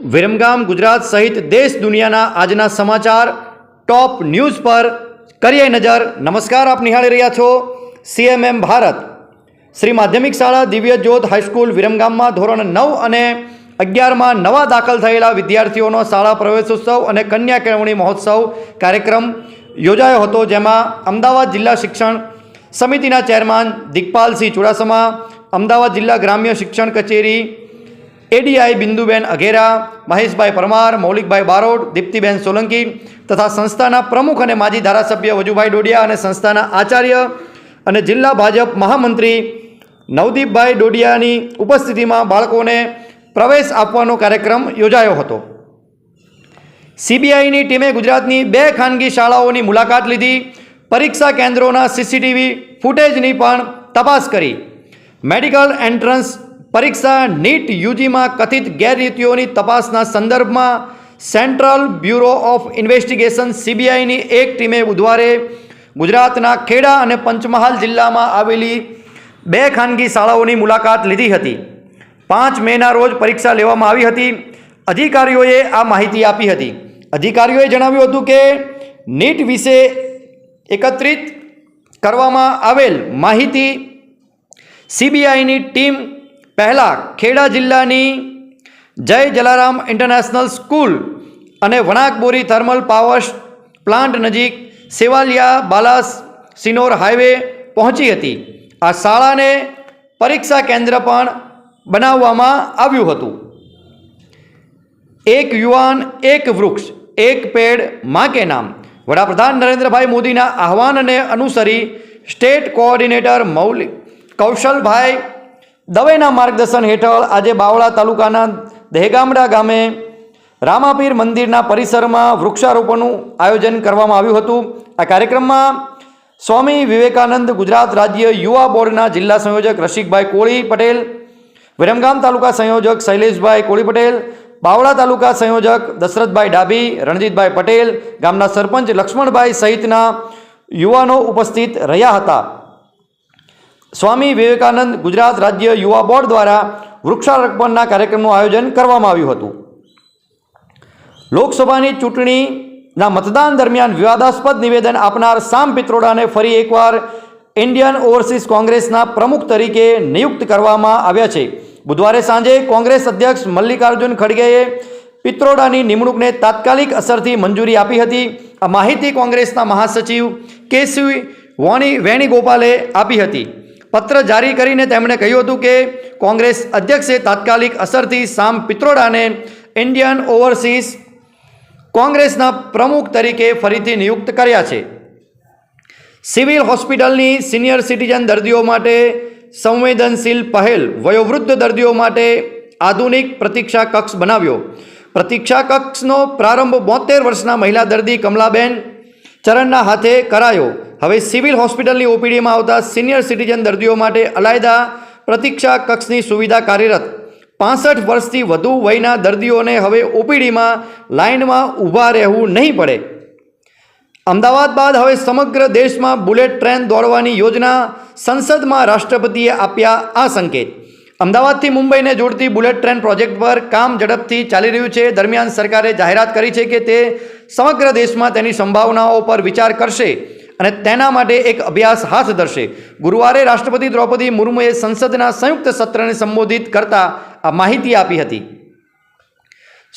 વિરમગામ ગુજરાત સહિત દેશ દુનિયાના આજના સમાચાર ટોપ ન્યૂઝ પર કરીએ નજર. નમસ્કાર, આપ નિહાળી રહ્યા છો સીએમએમ ભારત. શ્રી માધ્યમિક શાળા દિવ્ય જ્યોત હાઈસ્કૂલ વિરમગામમાં ધોરણ નવ અને અગિયારમાં નવા દાખલ થયેલા વિદ્યાર્થીઓનો શાળા પ્રવેશોત્સવ અને કન્યા કેળવણી મહોત્સવ કાર્યક્રમ યોજાયો હતો, જેમાં અમદાવાદ જિલ્લા શિક્ષણ સમિતિના ચેરમેન દિગપાલસિંહ ચુડાસમા, અમદાવાદ જિલ્લા ગ્રામ્ય શિક્ષણ કચેરી એડીઆઈ બિંદુબેન અઘેરા મહેશભાઈ પરમાર મૌલિકભાઈ બારોટ દીપ્તિબેન સોલંકી તથા સંસ્થાના પ્રમુખ અને માજી ધારાસભ્ય વજુભાઈ ડોડિયા અને સંસ્થાના આચાર્ય અને જિલ્લા ભાજપ મહામંત્રી નવદીપભાઈ ડોડિયાની ઉપસ્થિતિમાં બાળકોને પ્રવેશ આપવાનો કાર્યક્રમ યોજાયો હતો. સીબીઆઈની ટીમે ગુજરાતની બે ખાનગી શાળાઓની મુલાકાત લીધી. પરીક્ષા કેન્દ્રોના સીસીટીવી ફૂટેજની પણ તપાસ કરી. મેડિકલ એન્ટ્રન્સ પરીક્ષા નીટ યુજીમાં કથિત ગેરરીતિઓની તપાસના સંદર્ભમાં સેન્ટ્રલ બ્યુરો ઓફ ઇન્વેસ્ટિગેશન સીબીઆઈની એક ટીમે બુધવારે ગુજરાતના ખેડા અને પંચમહાલ જિલ્લામાં આવેલી બે ખાનગી શાળાઓની મુલાકાત લીધી હતી. પાંચ મેના રોજ પરીક્ષા લેવામાં આવી હતી. અધિકારીઓએ આ માહિતી આપી હતી. અધિકારીઓએ જણાવ્યું હતું કે નીટ વિશે એકત્રિત કરવામાં આવેલ માહિતી સીબીઆઈની ટીમ પહેલાં ખેડા જિલ્લાની જય જલારામ ઇન્ટરનેશનલ સ્કૂલ અને વણાકબોરી થર્મલ પાવર પ્લાન્ટ નજીક સેવાલિયા બાલાસ સિનોર હાઈવે પહોંચી હતી. આ શાળાને પરીક્ષા કેન્દ્ર પણ બનાવવામાં આવ્યું હતું. એક યુવાન, એક વૃક્ષ, એક પેડમાં કે નામ. વડાપ્રધાન નરેન્દ્રભાઈ મોદીના આહવાનને અનુસરી સ્ટેટ કોઓર્ડિનેટર મૌલિક કૌશલભાઈ દવેના માર્ગદર્શન હેઠળ આજે બાવળા તાલુકાના દહેગામડા ગામે રામાપીર મંદિરના પરિસરમાં વૃક્ષારોપણનું આયોજન કરવામાં આવ્યું હતું. આ કાર્યક્રમમાં સ્વામી વિવેકાનંદ ગુજરાત રાજ્ય યુવા બોર્ડના જિલ્લા સંયોજક રસિકભાઈ કોળી પટેલ, વિરમગામ તાલુકા સંયોજક શૈલેષભાઈ કોળી પટેલ, બાવળા તાલુકા સંયોજક દશરથભાઈ ડાભી, રણજીતભાઈ પટેલ, ગામના સરપંચ લક્ષ્મણભાઈ સહિતના યુવાનો ઉપસ્થિત રહ્યા હતા. સ્વામી વિવેકાનંદ ગુજરાત રાજ્ય યુવા બોર્ડ દ્વારા વૃક્ષારોપણના કાર્યક્રમનું આયોજન કરવામાં આવ્યું હતું. લોકસભાની ચૂંટણીના મતદાન દરમિયાન વિવાદાસ્પદ નિવેદન આપનાર સામ પિત્રોડાને ફરી એકવાર ઇન્ડિયન ઓવરસીઝ કોંગ્રેસના પ્રમુખ તરીકે નિયુક્ત કરવામાં આવ્યા છે. બુધવારે સાંજે કોંગ્રેસ અધ્યક્ષ મલ્લિકાર્જુન ખડગેએ પિત્રોડાની નિમણૂકને તાત્કાલિક અસરથી મંજૂરી આપી હતી. આ માહિતી કોંગ્રેસના મહાસચિવ કેસી વોણી વેણીગોપાલે આપી હતી. પત્ર જારી કરીને તેમણે કહ્યું હતું કે કોંગ્રેસ અધ્યક્ષે તાત્કાલિક અસરથી સામ પિત્રોડાને ઇન્ડિયન ઓવરસીઝ કોંગ્રેસના પ્રમુખ તરીકે ફરીથી નિયુક્ત કર્યા છે. સિવિલ હોસ્પિટલની સિનિયર સિટીઝન દર્દીઓ માટે સંવેદનશીલ પહેલ, વયોવૃદ્ધ દર્દીઓ માટે આધુનિક પ્રતીક્ષા કક્ષ બનાવ્યો. પ્રતીક્ષા કક્ષનો પ્રારંભ બોતેર વર્ષના મહિલા દર્દી કમલાબેન ચરણના હાથે કરાયો. હવે સિવિલ હોસ્પિટલની ઓપીડીમાં આવતા સિનિયર સિટીઝન દર્દીઓ માટે અલાયદા પ્રતીક્ષા કક્ષની સુવિધા કાર્યરત. પાસઠ વર્ષથી વધુ વયના દર્દીઓને હવે ઓપીડીમાં લાઇનમાં ઊભા રહેવું નહીં પડે. અમદાવાદ બાદ હવે સમગ્ર દેશમાં બુલેટ ટ્રેન દોડવાની યોજના સંસદમાં રાષ્ટ્રપતિએ આપ્યા આ સંકેત. અમદાવાદથી મુંબઈને જોડતી બુલેટ ટ્રેન પ્રોજેક્ટ પર કામ ઝડપથી ચાલી રહ્યું છે. દરમિયાન સરકારે જાહેરાત કરી છે કે તે સમગ્ર દેશમાં તેની સંભાવનાઓ પર વિચાર કરશે અને તેના માટે એક અભ્યાસ હાથ ધરશે. ગુરુવારે રાષ્ટ્રપતિ દ્રૌપદી મુર્મુએ સંસદના સંયુક્ત સત્રને સંબોધિત કરતા આ માહિતી આપી હતી.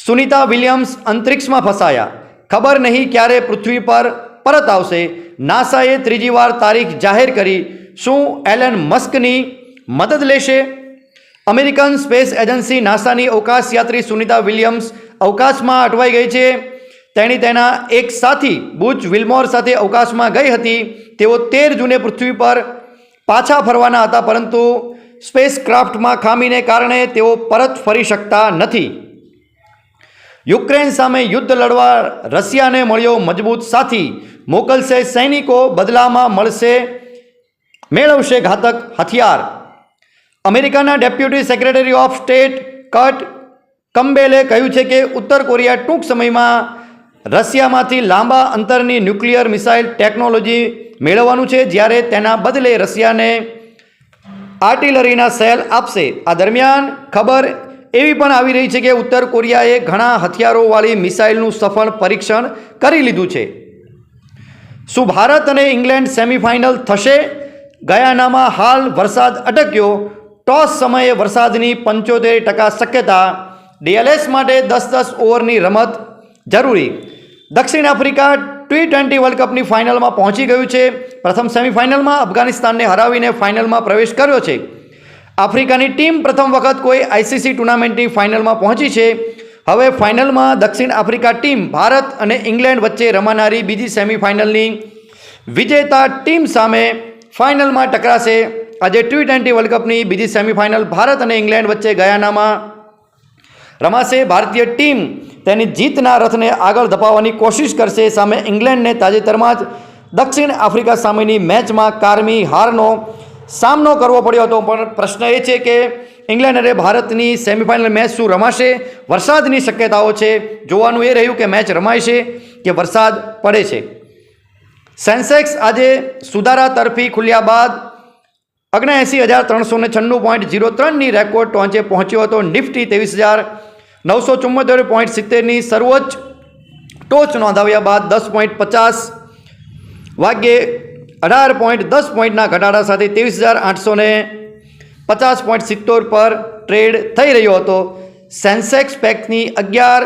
સુનિતા વિલિયમ્સ અંતરિક્ષમાં ફસાયા. ખબર નહીં ક્યારે પૃથ્વી પર પરત આવશે. નાસાએ ત્રીજી વાર તારીખ જાહેર કરી. શું એલન મસ્કની મદદ લેશે? અમેરિકન સ્પેસ એજન્સી નાસાની અવકાશ યાત્રી સુનિતા વિલિયમ્સ અવકાશમાં અટવાઈ ગઈ છે. તેણી તેના એક સાથી, બુચ વિલ્મોર સાથે અવકાશમાં ગઈ હતી. તેઓ તેર જૂને પૃથ્વી પર પાછા ફરવાના હતા, પરંતુ સ્પેસ ક્રાફ્ટમાં ખામીને કારણે તેઓ પરત ફરી શકતા નથી. યુક્રેન સામે યુદ્ધ લડવા રશિયાને મળ્યો મજબૂત સાથી. મોકલશે સૈનિકો, બદલામાં મળશે, મેળવશે ઘાતક હથિયાર. અમેરિકાના deputy secretary of state Kurt કમ્બેલે કહ્યું છે કે ઉત્તર કોરિયા ટૂંક સમયમાં રશિયામાંથી લાંબા અંતરની ન્યુક્લિયર મિસાઇલ ટેકનોલોજી મેળવવાનું છે. જ્યારે તેના બદલે રશિયાને આર્ટિલરીના સેલ આપશે. આ દરમિયાન ખબર એવી પણ આવી રહી છે કે ઉત્તર કોરિયાએ ઘણા હથિયારોવાળી મિસાઇલનું સફળ પરીક્ષણ કરી લીધું છે. શું ભારત અને ઇંગ્લેન્ડ સેમિફાઇનલ થશે? ગયાનામાં હાલ વરસાદ અટક્યો. ટોસ સમયે વરસાદની પંચોતેર ટકા શક્યતા, ડીએલએસ માટે દસ દસ ઓવરની રમત જરૂરી. દક્ષિણ આફ્રિકા ટી ટ્વેન્ટી વર્લ્ડ કપની ફાઇનલમાં પહોંચી ગયું છે. પ્રથમ સેમિફાઇનલમાં અફઘાનિસ્તાનને હરાવીને ફાઇનલમાં પ્રવેશ કર્યો છે. આફ્રિકાની ટીમ પ્રથમ વખત કોઈ આઈસીસી ટુર્નામેન્ટની ફાઇનલમાં પહોંચી છે. હવે ફાઇનલમાં દક્ષિણ આફ્રિકા ટીમ ભારત અને ઇંગ્લેન્ડ વચ્ચે રમાનારી બીજી સેમિફાઇનલની વિજેતા ટીમ સામે ફાઇનલમાં ટકરાશે. આજે ટી ટ્વેન્ટી વર્લ્ડ કપની બીજી સેમિફાઇનલ ભારત અને ઇંગ્લેન્ડ વચ્ચે ગયાનામાં રમાશે ભારતીય ટીમ. તેની જીતના રથને આગળ ધપાવવાની કોશિશ કરશે સામે ઇંગ્લેન્ડને તાજેતરમાં જ દક્ષિણ આફ્રિકા સામેની મેચમાં કારમી હારનો સામનો કરવો પડ્યો હતો. પણ પ્રશ્ન એ છે કે ઇંગ્લેન્ડ અને ભારતની સેમિફાઇનલ મેચ શું રમાશે? વરસાદની શક્યતાઓ છે. જોવાનું એ રહ્યું કે મેચ રમાય છે કે વરસાદ પડે છે. સેન્સેક્સ આજે સુધારા તરફી ખુલ્યા બાદ ઓગણએંસી હજાર ત્રણસો ને છન્નું પોઈન્ટ જીરો ત્રણની રેકોર્ડ ટોંચે પહોંચ્યો હતો. નિફ્ટી ત્રેવીસ હજાર નવસો ચુમ્મોતેર પોઈન્ટ સિત્તેરની સર્વોચ્ચ ટોચ નોંધાવ્યા બાદ દસ પોઈન્ટ પચાસ વાગ્યે અઢાર પોઈન્ટ દસ પોઈન્ટના ઘટાડા સાથે ત્રેવીસ હજાર આઠસો ને પચાસ પોઈન્ટ સિત્તોર પર ટ્રેડ થઈ રહ્યો હતો. સેન્સેક્સ પેકની અગિયાર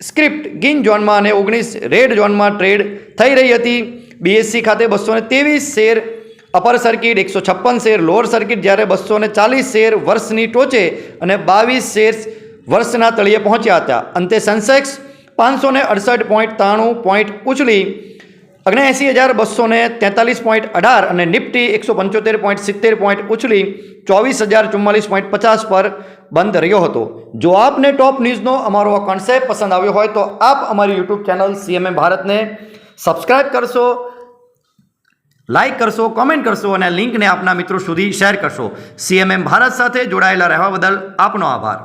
સ્ક્રિપ્ટ ગિન ઝોનમાં અને ઓગણીસ રેડ ઝોનમાં ટ્રેડ થઈ રહી હતી. બીએસસી ખાતે બસો ને ત્રેવીસ શેર અપર સર્કિટ એકસો છપ્પન શેર, લોઅર સર્કિટ જ્યારે બસો ને ચાલીસ શેર વર્ષની ટોચે અને બાવીસ શેર વર્ષના તળિયે પહોંચ્યા હતા. અંતે સેન્સેક્સ પાંચસો ને અડસઠ પોઈન્ટ ત્રાણું પોઈન્ટ ઉછળી ઓગણએંસી હજાર બસો ને તેતાલીસ પોઈન્ટ અઢાર અને નિફ્ટી એકસો પંચોતેર પોઈન્ટ સિત્તેર પોઈન્ટ ઉછળી ચોવીસ હજાર ચુમ્માલીસ પોઈન્ટ પચાસ પર બંધ રહ્યો હતો. જો આપને ટોપ ન્યૂઝનો અમારો આ કોન્સેપ્ટ પસંદ આવ્યો હોય તો આપ અમારી યુટ્યુબ ચેનલ સીએમએ ભારતને સબસ્ક્રાઈબ કરશો. લાઇક કરશો કોમેન્ટ કરશો અને લિંકને આપના મિત્રો સુધી શેર કરશો. સીએમએમ ભારત સાથે જોડાયેલા રહેવા બદલ આપનો આભાર.